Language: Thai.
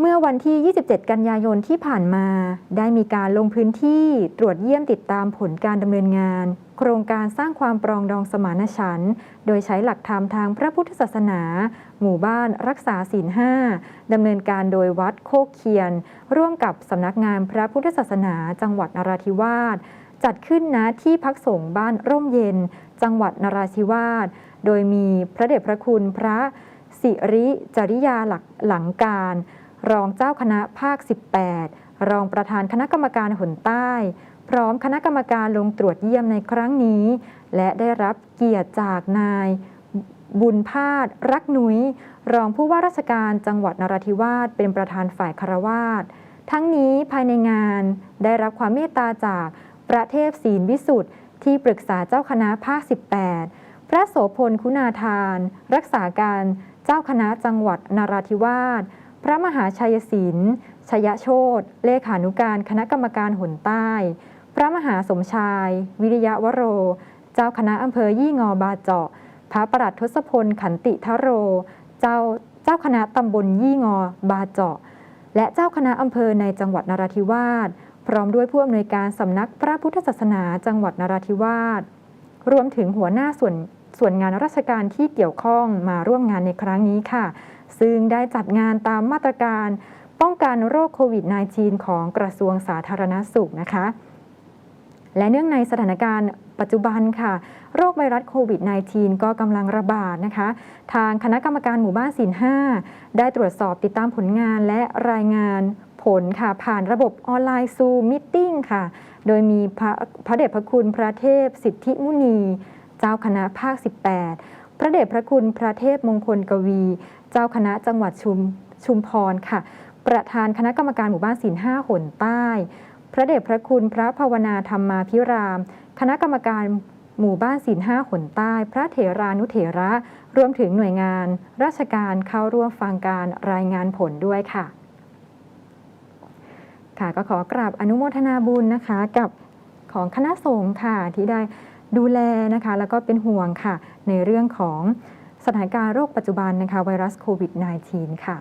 เมื่อวันที่ 27 กันยายนที่ผ่านมา ได้มีการลงพื้นที่ตรวจเยี่ยมติดตามผลการดำเนินงาน โครงการสร้างความปรองดองสมานฉันท์โดยใช้หลักธรรมทางพระพุทธศาสนา หมู่บ้านรักษาศีลห้าดำเนินการโดยวัดโคกเคียน ร่วมกับสำนักงานพระพุทธศาสนา จังหวัดนราธิวาสจัดขึ้นณที่พักสงฆ์บ้านร่มเย็น จังหวัดนราธิวาสโดยมีพระเดชพระคุณพระสิริจริยาหลักหลังการ รองเจ้าคณะภาค 18 รองประธานคณะกรรมการหนใต้ พร้อมคณะกรรมการลงตรวจเยี่ยมในครั้งนี้ และได้รับเกียรติจากนาย บุญพาดรักนุ้ยรองผู้ว่าราชการจังหวัดนราธิวาสเป็นประธานฝ่ายคารวาสทั้งนี้ภายในงานได้รับความเมตตาจากพระเทพศีลวิสุทธิ์ที่ปรึกษาเจ้าคณะภาค 18 พระโสพลคุณาทาน รักษาการเจ้าคณะจังหวัดนราธิวาส พระมหาชัยศิลป์ชยโชตเลขานุการคณะกรรมการหนใต้ พระมหาสมชาย วิริยะวโร เจ้าคณะอำเภอยี่งอบาเจาะ พระประหลัดทศพลขันติทโร เจ้าเจ้าคณะตำบลยี่งอบาเจาะ และเจ้าคณะอำเภอในจังหวัดนราธิวาสพร้อมด้วยผู้อำนวยการสำนักพระพุทธศาสนาจังหวัดนราธิวาสรวมถึงหัวหน้าส่วนส่วนงานราชการที่เกี่ยวข้องมาร่วมงานในครั้งนี้ค่ะ ซึ่งได้จัดงานตามมาตรการป้องกันโรคโควิด -19 ของกระทรวงสาธารณสุขนะคะ และเนื่องในสถานการณ์ปัจจุบันค่ะ โรคไวรัสโควิด -19 ก็กำลังระบาดนะคะ ทางคณะกรรมการหมู่บ้านศีล5ได้ตรวจสอบติดตามผลงานและรายงานผลค่ะ ผ่านระบบออนไลน์ซูมมิ팅ค่ะ โดยมีพระพระเดชพระคุณพระเทพสิทธิมุนี เจ้าคณะภาค 18 พระเดชพระคุณพระเทพมงคลกวี เจ้าคณะจังหวัดชุมชุมพรค่ะ ประธานคณะกรรมการหมู่บ้านศีลห้าหนใต้ พระเดชพระคุณพระภาวนาธรรมาพิราม คณะกรรมการหมู่บ้านศีลห้าหนใต้ พระเถรานุเถระ รวมถึงหน่วยงาน ราชการเข้าร่วมฟังการรายงานผลด้วยค่ะ ค่ะก็ขอกราบอนุโมทนาบุญนะคะกับของคณะสงฆ์ค่ะที่ได้ ดูแลนะคะ แล้วก็เป็นห่วงค่ะ ในเรื่องของสถานการณ์โรคปัจจุบันนะคะไวรัสโควิด -19 ค่ะ